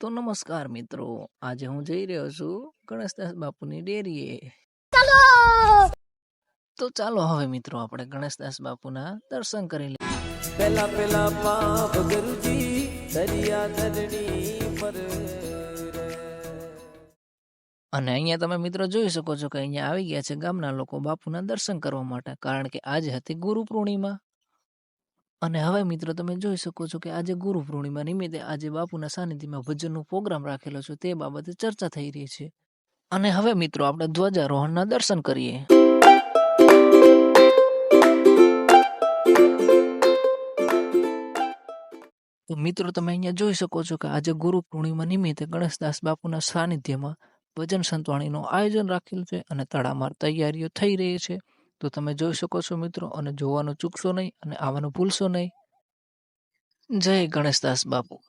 તો નમસ્કાર મિત્રો આજે હું જઈ રહ્યો છું ગણેશદાસ બાપુની ડેરીએ. તો ચાલો હવે મિત્રો આપણે ગણેશદાસ બાપુના દર્શન કરી લઈએ. પેલા પેલા પાપ ગુરુજી દરિયા ધરણી પર અને અહીંયા તમે મિત્રો જોઈ શકો છો કે અહીંયા આવી ગયા છે ગામના લોકો બાપુના દર્શન કરવા માટે કારણ કે આજે હતી ગુરુ પૂર્ણિમા. અને હવે મિત્રો તમે જોઈ શકો છો કે આજે ગુરુ પૂર્ણિમા નિમિત્તે આજે બાપુના સાનિધ્યમાં ભજનનો પ્રોગ્રામ રાખેલો છે, તે બાબતે ચર્ચા થઈ રહી છે. અને હવે મિત્રો આપણે ધ્વજારોહણના દર્શન કરીએ. તો મિત્રો તમે અહીંયા જોઈ શકો છો કે આજે ગુરુ પૂર્ણિમા નિમિત્તે ગણેશદાસ બાપુના સાનિધ્યમાં ભજન સંતવાણીનું આયોજન રાખેલું છે અને તડામાર તૈયારીઓ થઈ રહી છે. તો તમે જોઈ શકો છો મિત્રો, અને જોવાનું ચૂકશો નહીં અને આવવાનું ભૂલશો નહીં. જય ગણેશદાસ બાપુ.